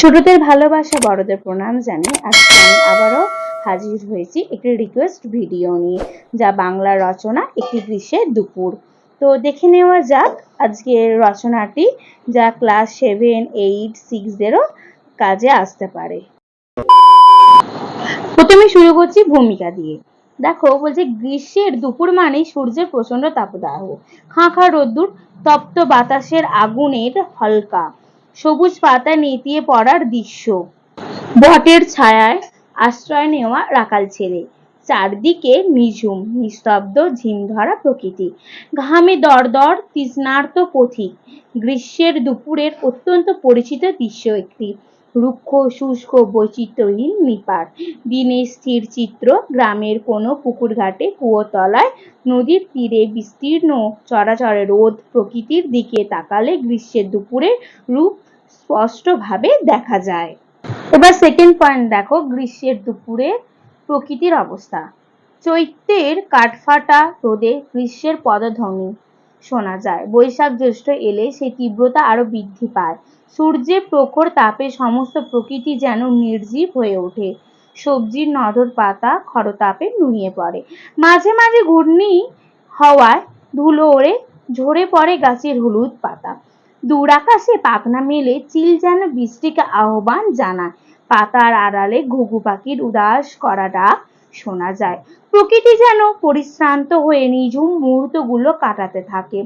ছোটদের ভালোবাসা, বড়দের প্রণাম জানিয়ে আজকে আমি আবারও হাজির হয়েছি একটি রিকোয়েস্ট ভিডিও নিয়ে, যা বাংলা রচনা একটি গ্রীষ্মের দুপুর। তো দেখে নেওয়া যাক আজকের রচনাটি, যা ক্লাস সেভেন এইট সিক্সদেরও কাজে আসতে পারে। প্রথমে শুরু করছি ভূমিকা দিয়ে। দেখো বলছে, গ্রীষ্মের দুপুর মানেই সূর্যের প্রচণ্ড তাপদাহ। খাঁ খাঁ রোদ্দুর, তপ্ত বাতাসের আগুনের হালকা। সবুজ পাতা নেতিয়ে পড়ার দৃশ্য। বটের ছায়ায় আশ্রয় নেওয়া রাকাল ছেলে। চারদিকে নিঝুম নিস্তব্ধ ঝিমধরা প্রকৃতি। ঘামে দরদর, তৃষ্ণার্ত পথিক। গ্রীষ্মের দুপুরের অত্যন্ত পরিচিত দৃশ্য একটি। রুক্ষ, শুষ্ক, বৈচিত্র্যহীন নিপাট দিনের স্থির চিত্র, গ্রামের কোনো পুকুর ঘাটে কুয়োতলায় নদীর তীরে বিস্তীর্ণ, চরাচরে রোদ প্রকৃতির দিকে তাকালে গ্রীষ্মের দুপুরে রূপ স্পষ্টভাবে দেখা যায়। এবার সেকেন্ড পয়েন্ট দেখো, গ্রীষ্মের দুপুরে প্রকৃতির অবস্থা। চৈত্রের কাঠফাটা রোদে গ্রীষ্মের পদধ্বনি শোনা যায়। বৈশাখ জ্যৈষ্ঠ এলে সেই তীব্রতা আরও বৃদ্ধি পায়। সূর্যের প্রখর তাপে সমস্ত প্রকৃতি যেন নির্জীব হয়ে ওঠে। সবজির নধর পাতা খরতাপে নুয়ে পড়ে। মাঝে মাঝে ঘূর্ণি হওয়ায় ধুলো ওড়ে, ঝরে পড়ে গাছের হলুদ পাতা। দূর আকাশে পাখনা মেলে চিল যেন বৃষ্টিকে আহ্বান জানায়। পাতার আড়ালে ঘুঘু পাখির উদাস করা ডাক শোনা যায়। প্রকৃতি যেন পরিশ্রান্ত হয়ে নিঝুম মুহূর্তগুলো কাটাতে থাকে।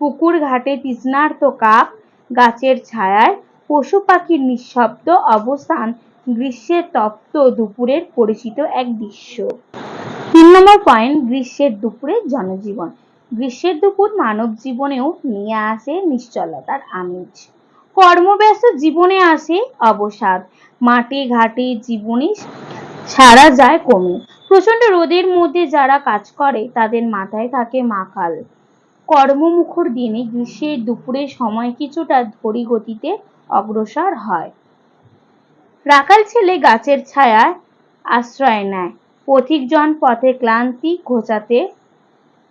পুকুর ঘাটে তৃষ্ণার্ত কাক, গাছের ছায়ায় পশু পাখির নিঃশব্দ অবস্থান, গ্রীষ্মের তপ্ত দুপুরের পরিচিত এক দৃশ্য। তিন নম্বর পয়েন্ট গ্রীষ্মের দুপুরের জনজীবন। গ্রীষ্মের দুপুর মানব জীবনেও নিয়ে আসে নিশ্চলতার আমেজ। কর্মব্যস্ত জীবনে আসে অবসাদ। মাঠে ঘাটে জীবনে সারা যায় কমে। প্রচণ্ড রোদের মধ্যে যারা কাজ করে, তাদের মাথায় থাকে মাখাল। কর্মমুখর দিনে গ্রীষ্মের দুপুরে সময় কিছুটা ধরি গতিতে অগ্রসর হয়। রাখাল ছেলে গাছের ছায়ায় আশ্রয় নেয়। পথিকজন পথে ক্লান্তি ঘোচাতে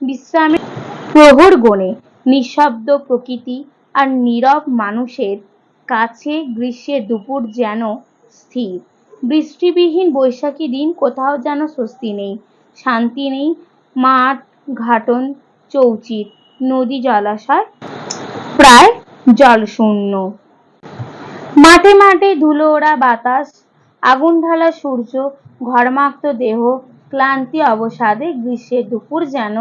বিশ্রামে প্রহর গণে। নিঃশব্দ প্রকৃতি আর নীরব মানুষের কাছে গ্রীষ্মের দুপুর যেন স্থির। বৃষ্টিবিহীন বৈশাখী দিন কোথাও যেন স্বস্তি নেই। শান্তি নেই মাঠ, ঘাটন, চৌচির, নদী জলাশয়, প্রায় জলশূন্য। মাঠে মাঠে ধুলো ওড়া বাতাস, আগুন ঢালা সূর্য, ঘরমাক্ত দেহ, ক্লান্তি অবসাদে গ্রীষ্মের দুপুর যেন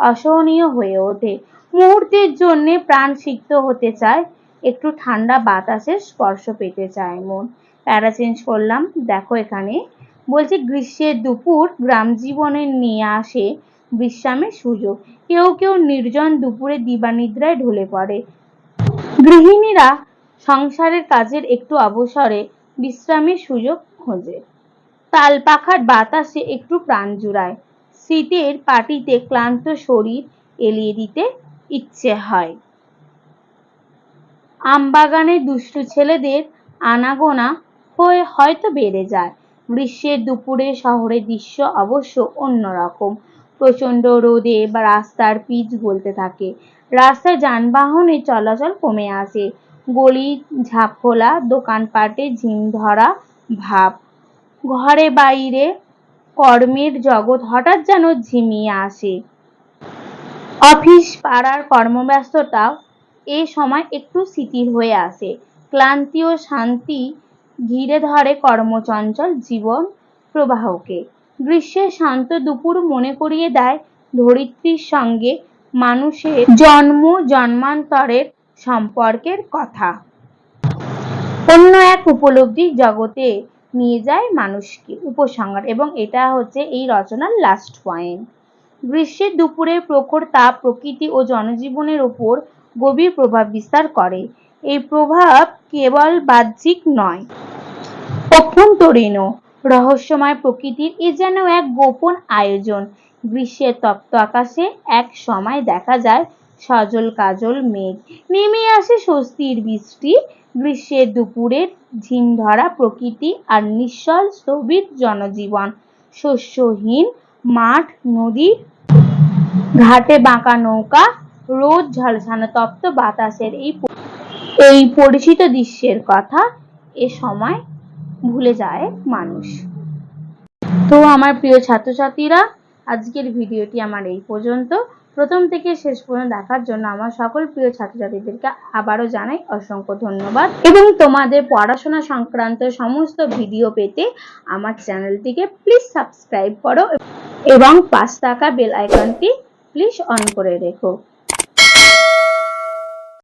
অসহনীয় হয়ে ওঠে। মুহূর্তের জন্য প্রাণ সিক্ত হতে চায়। একটু ঠান্ডা বাতাসের স্পর্শ পেতে চায় মন। প্যারা চেঞ্জ করলাম। দেখো এখানে। বলছে গ্রীষ্মের দুপুর গ্রাম জীবনে নিয়ে আসে বিশ্রামের সুযোগ। কেউ কেউ নির্জন দুপুরে দিবানিদ্রায় ঢলে পড়ে। গৃহিণীরা সংসারের কাজের একটু অবসরে বিশ্রামের সুযোগ খোঁজে। তাল পাখার বাতাসে একটু প্রাণ জুড়ায়। শীতের পাটিতে ক্লান্ত শরীর এলিয়ে দিতে ইচ্ছে হয়। আমবাগানে দুষ্টু ছেলেদের আনাগোনা হয়ে হয়তো বেড়ে যায়। গ্রীষ্মের দুপুরে শহরের দৃশ্য অবশ্য অন্যরকম। প্রচণ্ড রোদে বা রাস্তার পিচ গলতে থাকে। রাস্তায় যানবাহনের চলাচল কমে আসে। গলি ঝাঁপখোলা দোকানপাটে ঝিম ধরা, ভাব। ঘরে বাইরে কর্মের জগৎ হঠাৎ যেন ঝিমিয়ে আসে। অফিস পাড়ার কর্মব্যস্ততাও এ সময় একটু শিথিল হয়ে আসে। ক্লান্তি ও শান্তি ঘিরে ধরে কর্মচঞ্চল জীবন প্রবাহকে। গ্রীষ্মের শান্ত দুপুর মনে করিয়ে দেয় ধরিত্রীর সঙ্গে মানুষের জন্ম, জন্মান্তরের সম্পর্কের কথা। অন্য এক উপলব্ধি জগতে নিয়ে যায় মানুষকে উপসংহার এবং এটা হচ্ছে এই রচনার লাস্ট পয়েন্ট গ্রীষ্মের দুপুরে প্রখর তাপ প্রকৃতি ও জনজীবনের ওপর গভীর প্রভাব বিস্তার করে। এই প্রভাব কেবল বাহ্যিক নয় অভ্যন্তরীণও রহস্যময় প্রকৃতির। এ যেন এক গোপন আয়োজন। গ্রীষ্মের তপ্ত আকাশে এক সময় দেখা যায় সজল কাজল মেঘ। নেমে আসে স্বস্তির বৃষ্টি। গ্রীষ্মের দুপুরের ঝিমধরা প্রকৃতি আর নিশ্চল স্থবির জনজীবন। শস্যহীন, মাঠ, নদী, ঘাটে বাঁকা নৌকা, রোদ ঝলসানো তপ্ত বাতাসের এই এই পরিচিত দৃশ্যের কথা এ সময় ভুলে যায় মানুষ। তো আমার প্রিয় ছাত্রছাত্রীরা, আজকের ভিডিওটি আমার এই পর্যন্ত। প্রথম থেকে শেষ পর্যন্ত দেখার জন্য আমার সকল প্রিয় ছাত্রছাত্রীদেরকে আবারও জানাই অসংখ্য ধন্যবাদ। এবং তোমাদের পড়াশোনা সংক্রান্ত সমস্ত ভিডিও পেতে আমার চ্যানেলটিকে প্লিজ সাবস্ক্রাইব করো এবং পাশ থাকা বেল আইকনটি প্লিজ অন করে রেখো।